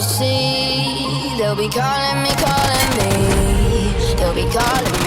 see. They'll be calling me, calling me. They'll be calling me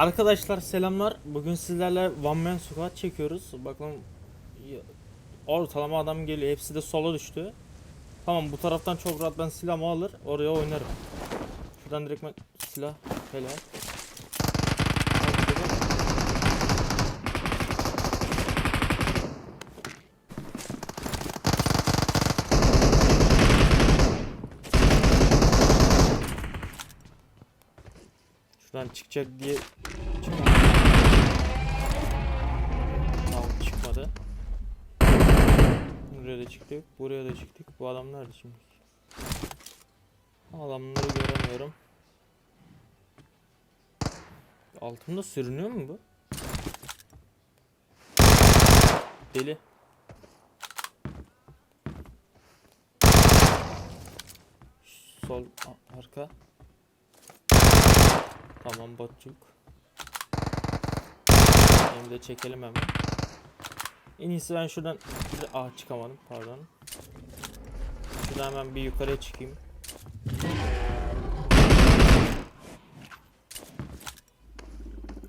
Arkadaşlar selamlar. Bugün sizlerle One Man Squad çekiyoruz. Bakalım ortalama adam geliyor. Hepsi de sola düştü. Tamam bu taraftan çok rahat ben silahımı alır oraya oynarım. Şuradan direkt silah helal. Şuradan çıkacak diye çıkmadı. Çıkmadı. Buraya da çıktık. Buraya da çıktık. Bu adam nerede şimdi? Adamları göremiyorum. Altımda sürünüyor mu bu? Deli. Sol arka. Tamam botçuk. Hem de çekelim hemen. En iyisi ben şuradan ah çıkamadım pardon. Şuradan hemen bir yukarıya çıkayım.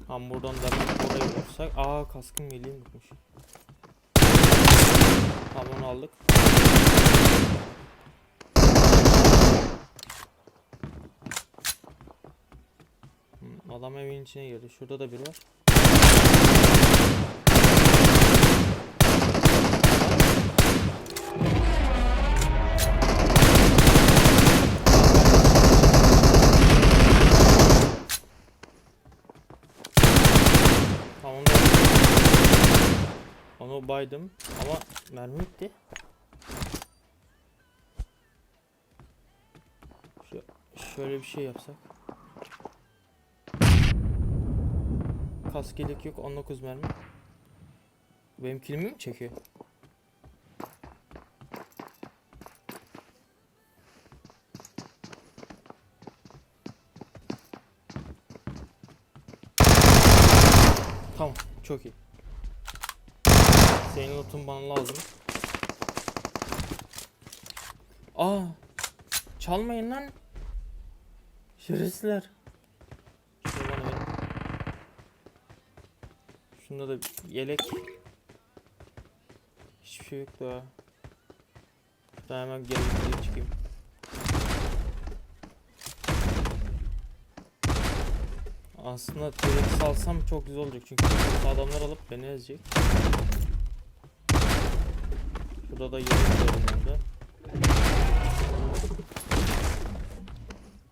Tam buradan da oraya vursak. Aa kaskım yeleğim yokmuş. Tamam onu aldık. Adam evin içine girdi. Şurada da biri var. Tamam onu baydım ama mermi bitti. Şöyle bir şey yapsak. Kask yelek yok 19 mermi. Benim kilimi mi çekiyor? Tamam çok iyi. Senin lootun bana lazım. Aa çalmayın lan. Şerefsizler. Şunu bana verin. Şunda da yelek. Hiçbir şey yok daha. Daha hemen geri çıkayım. Aslında direkt salsam çok güzel olacak çünkü adamlar alıp beni ezecek. Burada da yelek.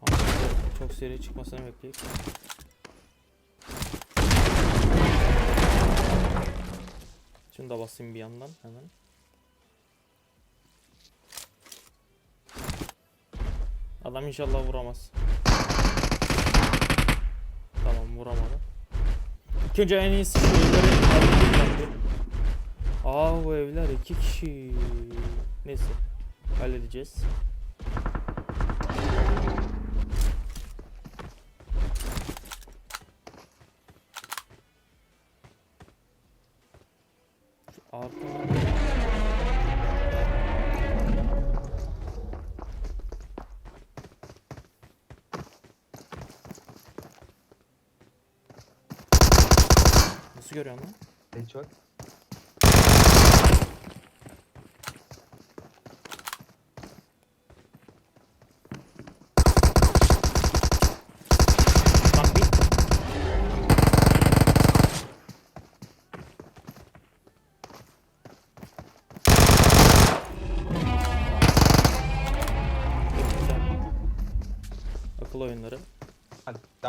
Ama burada çok seri çıkmasını bekleyip. Şunu da basayım bir yandan hemen. Adam inşallah vuramaz. Tamam vuramadı. İlk önce en iyisi şu evleri. Aa bu evler iki kişi. Neyse halledeceğiz.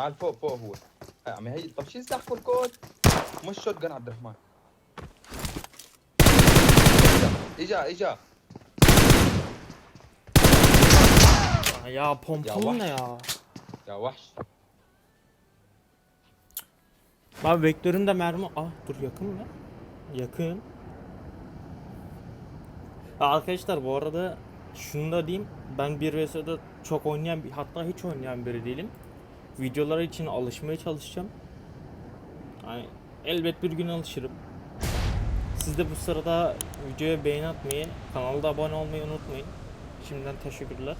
تعال تعال فوق فوق هو آه، عمي هي طب شيل سلاح كود مش شوت جن عبد الرحمن اجا اجا Ya, ya pompalı Ya ne ya? يا وحش Abi vektöründe mermi... Ah dur yakın mı? Yakın. Ya Arkadaşlar bu arada şunu da diyeyim. Ben 1 vs 4 çok oynayan bir hatta hiç oynayan biri değilim. Videolar için alışmaya çalışacağım. Yani elbet bir gün alışırım. Siz de bu sırada videoya beğeni atmayı, kanalda abone olmayı unutmayın. Şimdiden teşekkürler.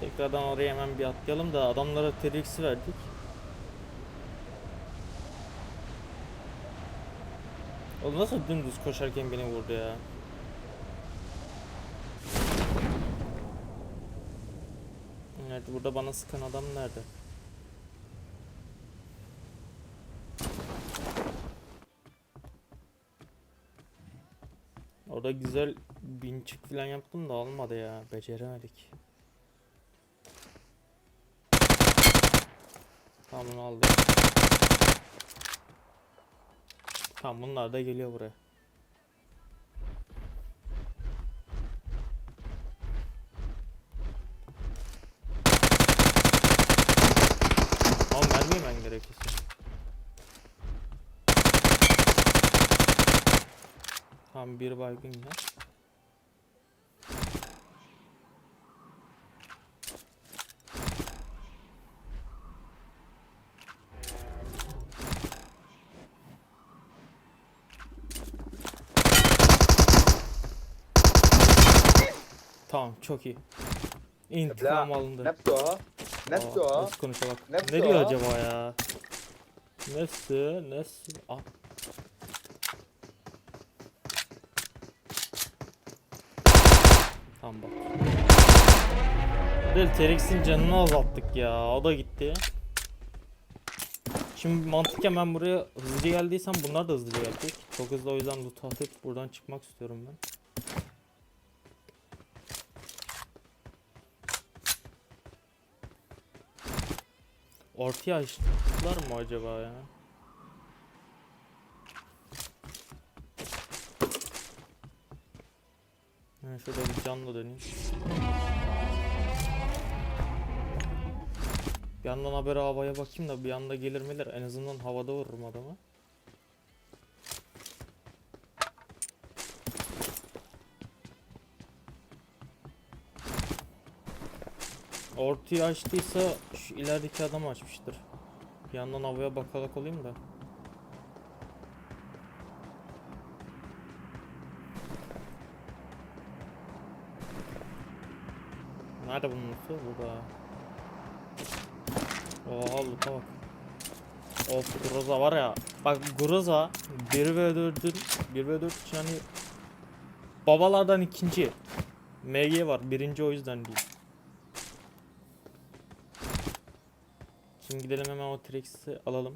Tekrardan oraya hemen bir atlayalım da adamlara TRX'i verdik. O nasıl dümdüz koşarken beni vurdu ya? Evet burada bana sıkan adam nerede? Orada güzel bin çık falan yaptım da olmadı ya. Beceremedik. Tamam bunu aldık. Tamam bunlar da geliyor buraya. Ama mermi yemen gerekirse. Tam bir baygın ya. Tamam çok iyi. İntikam alındı. Nepto. Nepto. Nasıl konuşa bak. Nepto. Ne diyor acaba ya? Nasıl? Nasıl? Ah. Del canını azalttık ya. O da gitti. Şimdi mantıken ben buraya hızlı geldiysem bunlar da hızlı gelecek. Çok hızlı o yüzden loot atıp buradan çıkmak istiyorum ben. Ortaya açtılar mı acaba ya? Ben şurada bir canla döneyim. Bir yandan haber havaya bakayım da bir anda gelir miler en azından havada vururum adamı. Ortayı açtıysa şu ilerideki adam açmıştır. Bir yandan havaya bakarak olayım da. Nerede bunun loot'u? Burada. Oha loot'a bak. Of Groza var ya. Bak Groza 1v4'ün 1v4 için hani babalardan ikinci. MG var birinci o yüzden değil. Şimdi gidelim hemen o Trix'i alalım.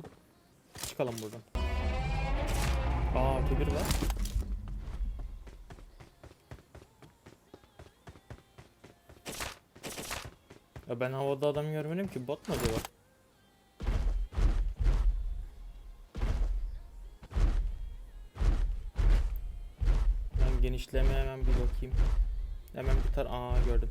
Çıkalım buradan. Aa kibir var. Ya ben havada adam görmedim ki bot mu acaba? Ben genişlemeye hemen bir bakayım. Hemen bir tar aa gördüm.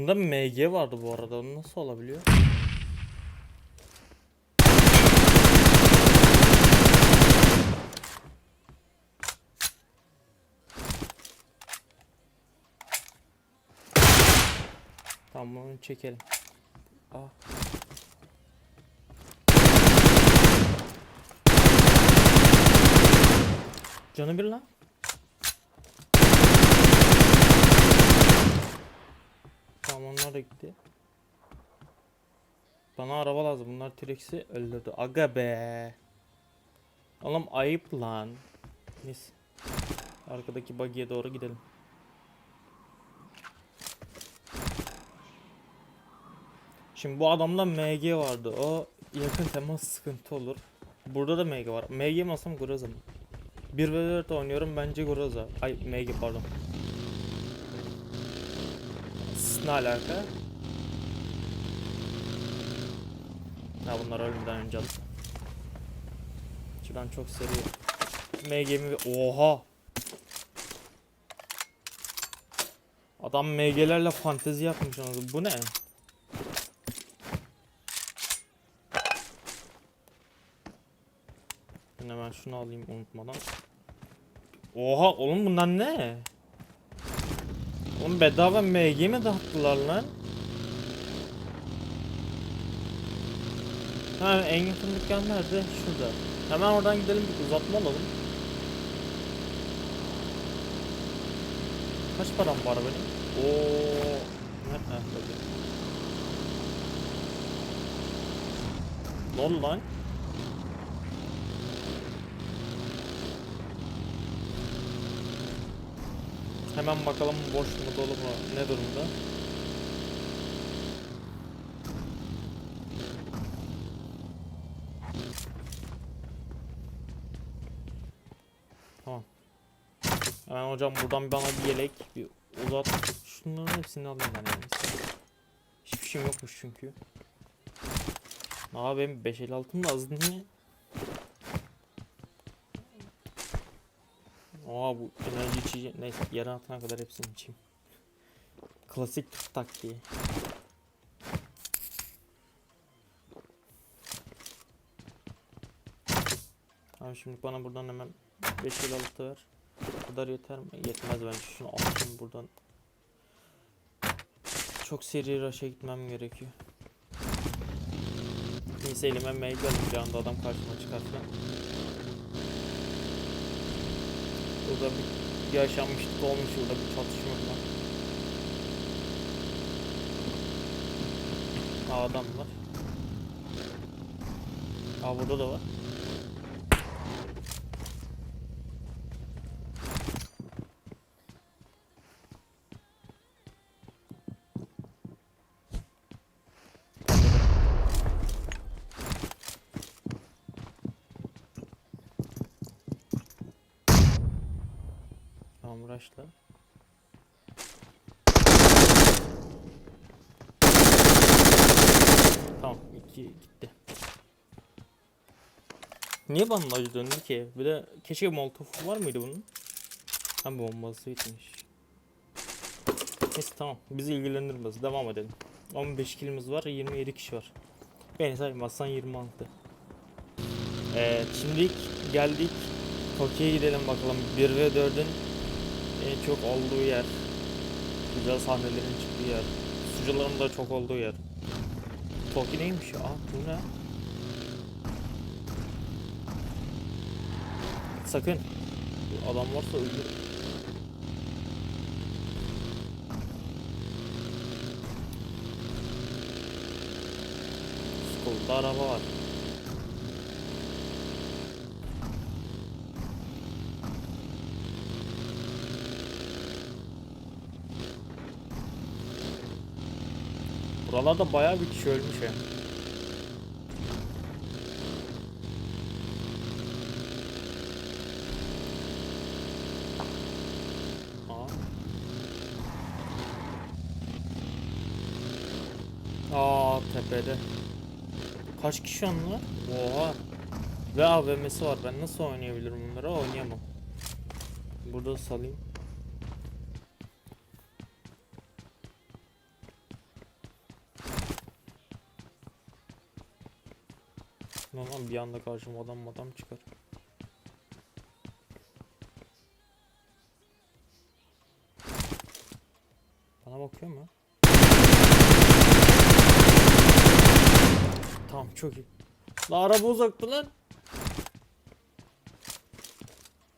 Bunda MG vardı bu arada. O Nasıl olabiliyor? Tamam onu çekelim. Aa. Canı bir lan. Tamam onlar da gitti. Bana araba lazım. Bunlar T-Rex'i öldürdü. Aga be. Oğlum ayıp lan. Neyse. Arkadaki buggy'e doğru gidelim. Şimdi bu adamda MG vardı. O yakın temas sıkıntı olur. Burada da MG var. MG mi alsam mı? 1 ve 4 oynuyorum bence Groza. Ay MG pardon. Ne alaka? Ha bunlar ölmeden önce alsın. Şuradan çok seri. MG'mi Oha! Adam MG'lerle fantezi yapmış onu. Bu ne? Hemen şunu alayım unutmadan. Oha oğlum bunlar ne? Oğlum bedava MG mi dağıttılar lan? Ha en yakın dükkan nerede? Şurada. Hemen oradan gidelim bir uzatma alalım. Kaç param var benim? Oo. Ne? Oldu lan? Hemen bakalım boş mu dolu mu ne durumda? Tamam. Hemen hocam buradan bana bir yelek bir uzat. Şunların hepsini alayım ben yani. Hiçbir şeyim yokmuş çünkü. Aa benim 556'm da az niye? Aa bu enerji içici neyse yarın atana kadar hepsini içeyim. Klasik Türk taktiği. Abi şimdi bana buradan hemen 5 yıl alıp ver. Bu kadar yeter mi? Yetmez bence. Şunu alayım buradan. Çok seri rush'a gitmem gerekiyor. Neyse elime alayım bir anda adam karşıma çıkar Burada bir yaşanmışlık olmuş burada bir çatışma falan. Aa adam var. Aa burada da var. Uğraşla. Tamam iki gitti. Niye bandaj döndü ki? Bir de keşke molotofu var mıydı bunun? Hem bombası bitmiş. Neyse tamam bizi ilgilendirmez devam edelim. 15 kilimiz var 27 kişi var. Beni saymazsan 26. Evet şimdi geldik Tokyo'ya gidelim bakalım 1 ve 4'ün en çok olduğu yer. Güzel sahnelerin çıktığı yer. Sucuların da çok olduğu yer. Toki neymiş ya? Bu ne? Sakın. Adam varsa öldür. Skolda araba var. Buralarda bayağı bir kişi ölmüş ya. Aa. Aa tepede. Kaç kişi onlar? Oha. Ve AVM'si var. Ben nasıl oynayabilirim bunları? Oynayamam. Burada salayım. Lan bir anda karşıma adam adam çıkar. Bana bakıyor mu? Tamam çok iyi. La araba uzaktı lan.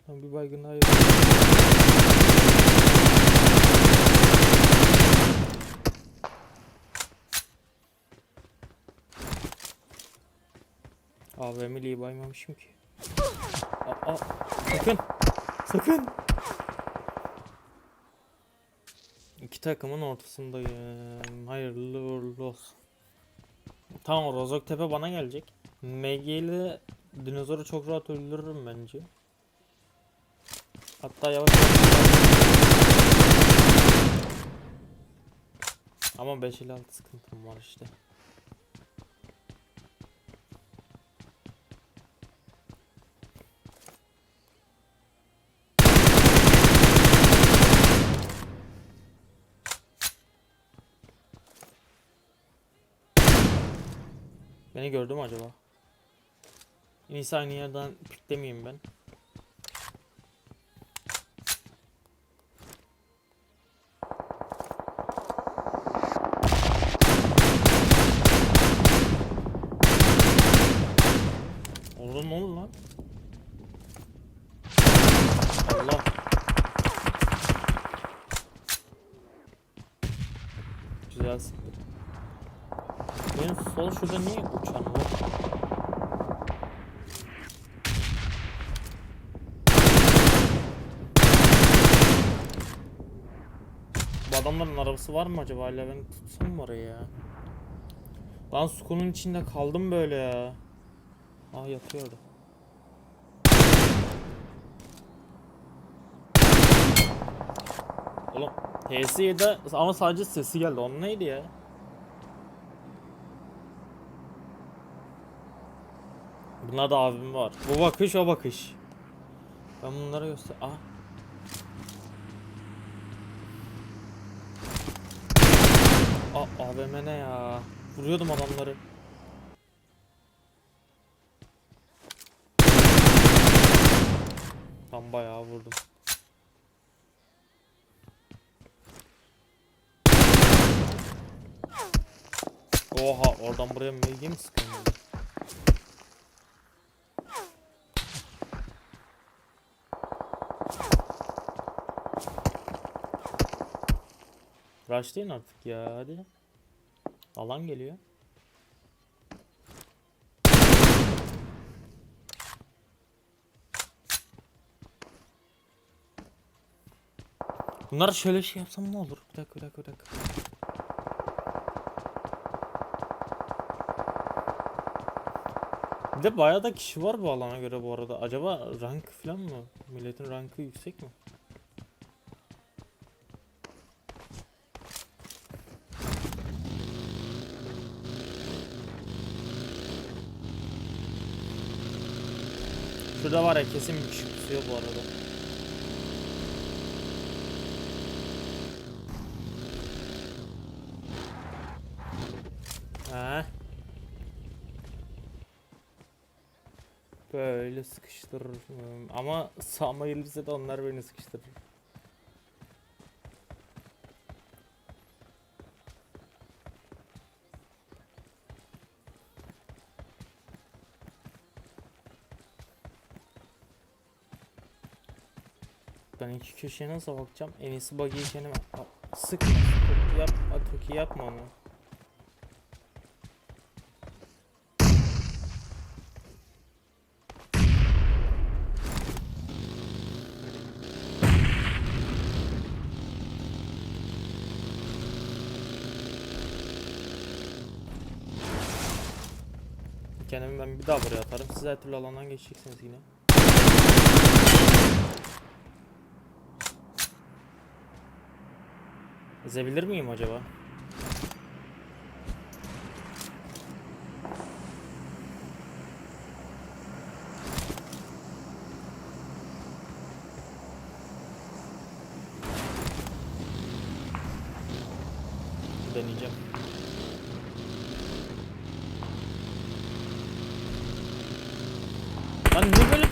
Tamam bir baygın daha yok. AVM'liyi baymamışım ki. Aa, sakın. Sakın. İki takımın ortasındayım. Hayırlı uğurlu olsun. Tamam Rozok Tepe bana gelecek. MG ile dinozoru çok rahat öldürürüm bence. Hatta yavaş. Ama 5 ile 6 sıkıntım var işte. Beni gördü mü acaba? En iyisi aynı yerden piklemeyeyim ben. Oğlum ne oldu lan? Allah. Güzel sıktı. Benim sol şurada niye uçan var? Bu adamların arabası var mı acaba? Hala ben tutsam mı oraya ya? Lan sukunun içinde kaldım böyle ya. Ah yatıyordu. Oğlum TS7 ama sadece sesi geldi. Onun neydi ya? Bunlar da abim var. Bu bakış o bakış. Ben bunlara göster. Ah. Aa AVM ne ya? Vuruyordum adamları. Tam bayağı vurdum. Oha oradan buraya MG mi Rushlayın artık ya hadi. Alan geliyor. Bunlar şöyle şey yapsam ne olur? Bir dakika bir dakika bir dakika. Bir de bayağı da kişi var bu alana göre bu arada. Acaba rank falan mı? Milletin rankı yüksek mi? Şurada var ya kesin bir kişi kusuyor bu arada. Ha. Böyle sıkıştırırım ama sağma gelirse de onlar beni sıkıştırır. Ben iki köşeye nasıl bakacağım? En iyisi buggy'i kendime... Sık. Yap. Aa, Toki yapma onu. Kendimi ben bir daha buraya atarım. Siz her türlü alandan geçeceksiniz yine. Ezebilir miyim acaba? Deneyeceğim. Lan ne böyle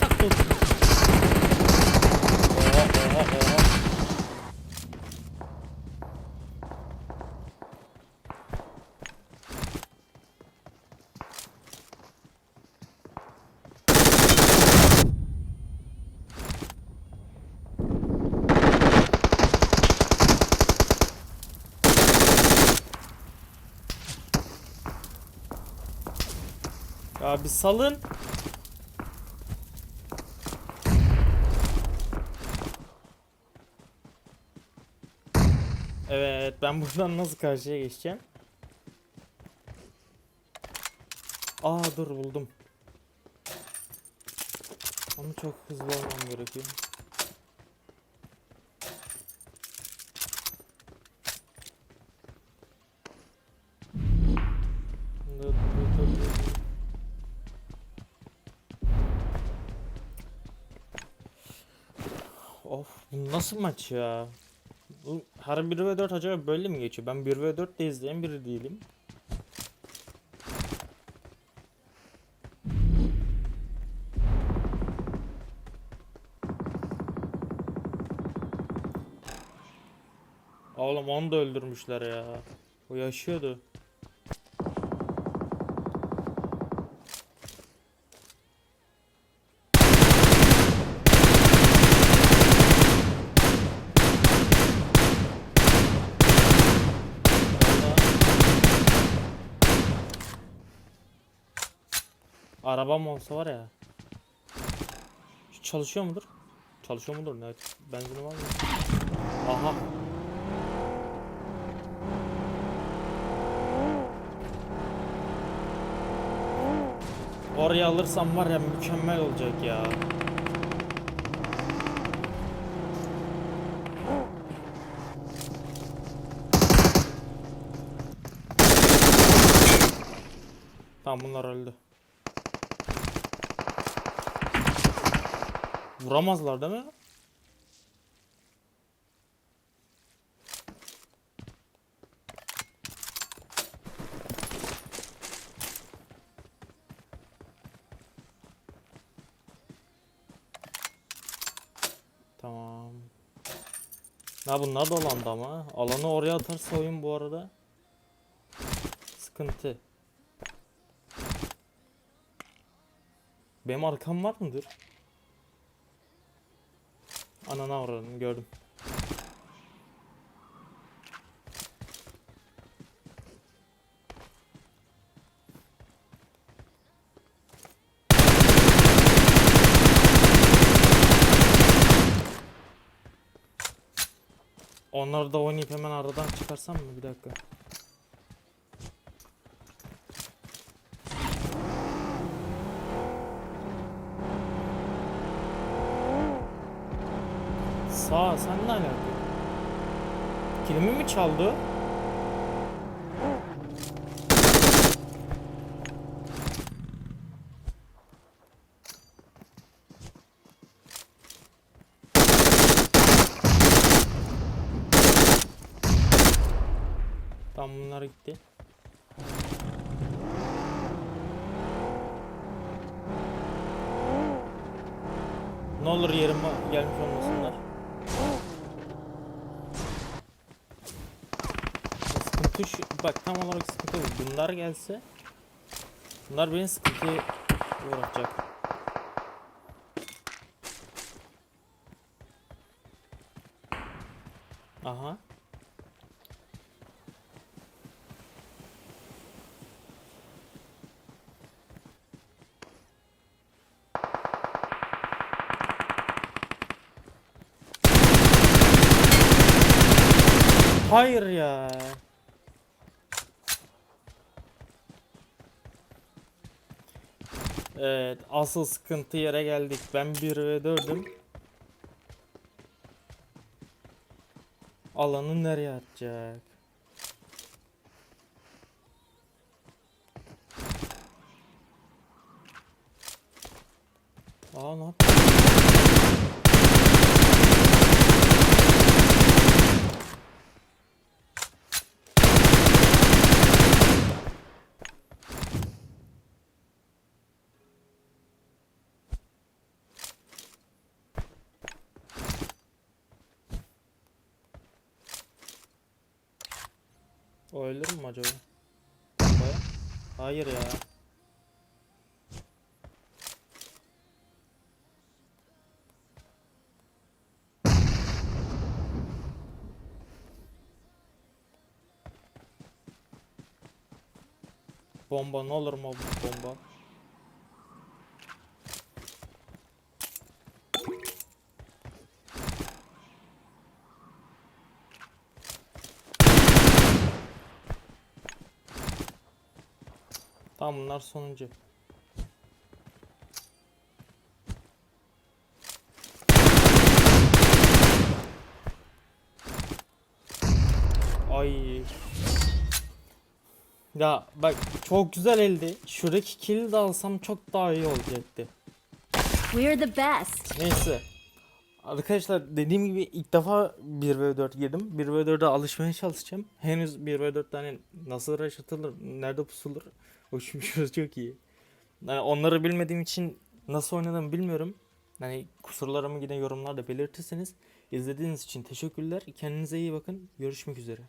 Abi salın. Evet ben buradan nasıl karşıya geçeceğim? Aa dur buldum. Ama çok hızlı olmam gerekiyor. Nasıl maç ya? Bu her 1 ve 4 acaba böyle mi geçiyor? Ben 1 ve 4 de izleyen biri değilim. Oğlum onu da öldürmüşler ya. O yaşıyordu. Arabam olsa var ya. Şu çalışıyor mudur? Çalışıyor mudur? Ne? Benzini var mı? Aha. Oraya alırsam var ya mükemmel olacak ya. Tamam bunlar öldü. Vuramazlar değil mi? Tamam. Ha bunlar dolandı ama. Alanı oraya atarsa oyun bu arada. Sıkıntı. Benim arkam var mıdır? Ananı avradım gördüm. Onları da oynayıp hemen aradan çıkarsam mı? Bir dakika. Sağ sen ne alaka? Kilimi mi çaldı? Tamam bunlar gitti. Ne olur yerime gelmiş olmasınlar. Sıkıntı şu, bak tam olarak sıkıntı bu. Bunlar gelse Bunlar beni sıkıntıya uğratacak. Aha. Hayır ya. Evet, asıl sıkıntı yere geldik. Ben 1 ve 4'üm. Alanı nereye atacak? Aa ne yap- O ölür mü acaba? Bombaya? Hayır ya. Bomba ne olur mu bomba? Tamam bunlar sonuncu. Ay. Ya bak çok güzel elde. Şuradaki kill de alsam çok daha iyi olacaktı. We're the best. Neyse. Arkadaşlar dediğim gibi ilk defa 1v4 girdim. 1v4'e alışmaya çalışacağım. Henüz 1v4 tane nasıl rush atılır, nerede pusulur. O şu çok iyi. Yani onları bilmediğim için nasıl oynadığımı bilmiyorum. Yani kusurlarımı yine yorumlarda belirtirseniz. İzlediğiniz için teşekkürler. Kendinize iyi bakın. Görüşmek üzere.